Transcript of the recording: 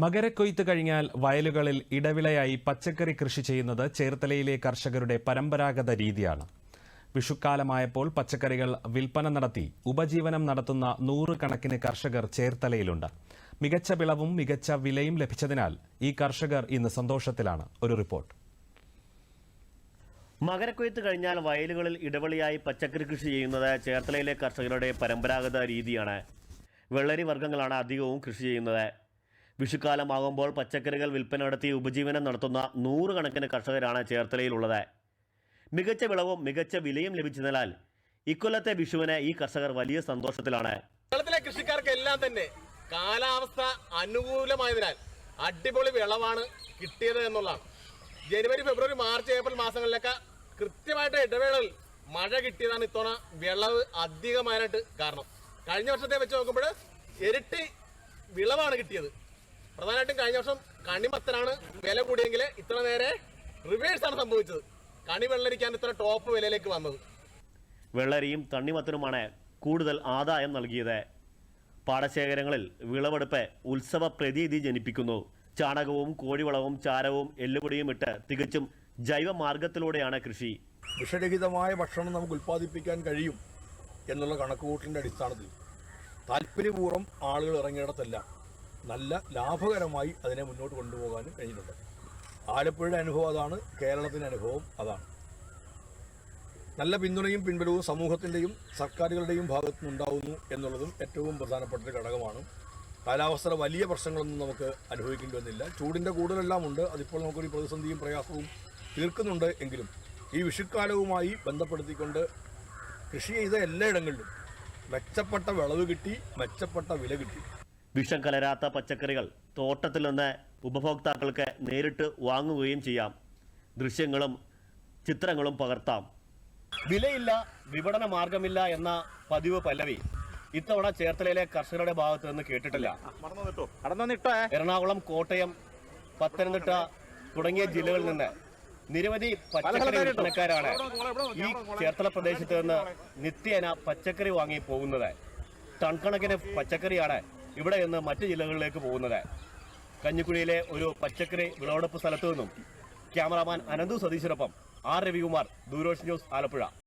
മകരക്കൊയ്ത്ത് കഴിഞ്ഞാൽ വയലുകളിൽ ഇടവിളയായി പച്ചക്കറി കൃഷി ചെയ്യുന്നത് ചേർത്തലയിലെ കർഷകരുടെ പരമ്പരാഗത രീതിയാണ്. വിഷുക്കാലമായപ്പോൾ പച്ചക്കറികൾ വിൽപ്പന നടത്തി ഉപജീവനം നടത്തുന്ന നൂറുകണക്കിന് കർഷകർ ചേർത്തലയിലുണ്ട്. മികച്ച വിളവും മികച്ച വിലയും ലഭിച്ചതിനാൽ ഈ കർഷകർ ഇന്ന് സന്തോഷത്തിലാണ്. ഒരു റിപ്പോർട്ട്. മകരക്കൊയ്ത്ത് കഴിഞ്ഞാൽ വയലുകളിൽ ഇടവിളയായി പച്ചക്കറി കൃഷി ചെയ്യുന്നത് ചേർത്തലയിലെ കർഷകരുടെ പരമ്പരാഗത രീതിയാണ്. വെള്ളരി വർഗങ്ങളാണ് അധികവും കൃഷി ചെയ്യുന്നത്. വിഷുക്കാലമാകുമ്പോൾ പച്ചക്കറികൾ വിൽപ്പന നടത്തി ഉപജീവനം നടത്തുന്ന നൂറുകണക്കിന് കർഷകരാണ് ചേർത്തലയിലുള്ളത്. മികച്ച വിളവും മികച്ച വിലയും ലഭിച്ചതിനാൽ ഇക്കൊല്ലത്തെ വിഷുവിന് ഈ കർഷകർ വലിയ സന്തോഷത്തിലാണ്. കേരളത്തിലെ കൃഷിക്കാർക്ക് എല്ലാം തന്നെ കാലാവസ്ഥ അനുകൂലമായതിനാൽ അടിപൊളി വിളവാണ് കിട്ടിയത് എന്നുള്ളതാണ്. ജനുവരി ഫെബ്രുവരി മാർച്ച് ഏപ്രിൽ മാസങ്ങളിലൊക്കെ കൃത്യമായിട്ട് ഇടവേളയിൽ മഴ കിട്ടിയതാണ് ഇത്തവണ വിളവ് അധികമായിട്ട് കാരണം. കഴിഞ്ഞ വർഷത്തെ വെച്ച് നോക്കുമ്പോൾ ഇരട്ടി വിളവാണ് കിട്ടിയത്. പ്രധാനമായിട്ടും കഴിഞ്ഞ വർഷം കണിമത്തനാണ് വില കൂടിയെങ്കിൽ ഇത്ര നേരെ റിവേഴ്സ് ആണ് സംഭവിച്ചത്. കണി വെള്ളരിക്കാൻ ഇത്ര ടോപ്പ് വിലയിലേക്ക് വന്നത്. വെള്ളരിയും തണ്ണിമത്തനുമാണ് കൂടുതൽ ആദായം നൽകിയത്. പാടശേഖരങ്ങളിൽ വിളവെടുപ്പ് ഉത്സവ പ്രതീതി ജനിപ്പിക്കുന്നു. ചാണകവും കോഴിവളവും ചാരവും എല്ലുപൊടിയും ഇട്ട് തികച്ചും ജൈവ മാർഗത്തിലൂടെയാണ് കൃഷി. വിഷരഹിതമായ ഭക്ഷണം നമുക്ക് ഉൽപ്പാദിപ്പിക്കാൻ കഴിയും എന്നുള്ള കണക്കുകൂട്ടലിന്റെ അടിസ്ഥാനത്തിൽ താല്പര്യപൂർവം ആളുകൾ ഇറങ്ങിയിടത്തെല്ലാം നല്ല ലാഭകരമായി അതിനെ മുന്നോട്ട് കൊണ്ടുപോകാനും കഴിഞ്ഞിട്ടുണ്ട്. ആലപ്പുഴയുടെ അനുഭവം അതാണ് കേരളത്തിന്റെ അനുഭവം അതാണ്. നല്ല പിന്തുണയും പിൻബലവും സമൂഹത്തിന്റെയും സർക്കാരുകളുടെയും ഭാഗത്തു നിന്നുണ്ടാവുന്നു എന്നുള്ളതും ഏറ്റവും പ്രധാനപ്പെട്ട ഒരു ഘടകമാണ്. കാലാവസ്ഥയുടെ വലിയ പ്രശ്നങ്ങളൊന്നും നമുക്ക് അനുഭവിക്കേണ്ടി വന്നില്ല ചൂടിന്റെ കൂടുതലെല്ലാം ഉണ്ട് അതിപ്പോൾ നമുക്കൊരു പ്രതിസന്ധിയും പ്രയാസവും തീർക്കുന്നുണ്ട് എങ്കിലും ഈ വിഷുക്കാലവുമായി ബന്ധപ്പെടുത്തിക്കൊണ്ട് കൃഷി ചെയ്ത എല്ലായിടങ്ങളിലും മെച്ചപ്പെട്ട വിളവ് കിട്ടി മെച്ചപ്പെട്ട വില കിട്ടി. വിഷം കലരാത്ത പച്ചക്കറികൾ തോട്ടത്തിൽ നിന്ന് ഉപഭോക്താക്കൾക്ക് നേരിട്ട് വാങ്ങുകയും ചെയ്യാം. ദൃശ്യങ്ങളും ചിത്രങ്ങളും പകർത്താം. വിലയില്ല വിപണന മാർഗമില്ല എന്ന പതിവ് പല്ലവി. ഇത്തവണ ചേർത്തലയിലെ കർഷകരുടെ ഭാഗത്ത് നിന്ന് കേട്ടിട്ടില്ല. എറണാകുളം കോട്ടയം പത്തനംതിട്ട തുടങ്ങിയ ജില്ലകളിൽ നിന്ന് നിരവധി പച്ചക്കറി വിൽപ്പനക്കാരാണ് ഈ ചേർത്തല പ്രദേശത്ത് നിന്ന് നിത്യേന പച്ചക്കറി വാങ്ങി പോകുന്നത്. ടൺ കണക്കിന് പച്ചക്കറിയാണ് ഇവിടെ നിന്ന് മറ്റ് ജില്ലകളിലേക്ക് പോകുന്നത്. കഞ്ഞിക്കുഴിയിലെ ഒരു പച്ചക്കറി വിളവെടുപ്പ് സ്ഥലത്തു നിന്നും ക്യാമറാമാൻ അനന്തു സതീശിനൊപ്പം ആർ രവികുമാർ ദൂരോഷ് ന്യൂസ് ആലപ്പുഴ.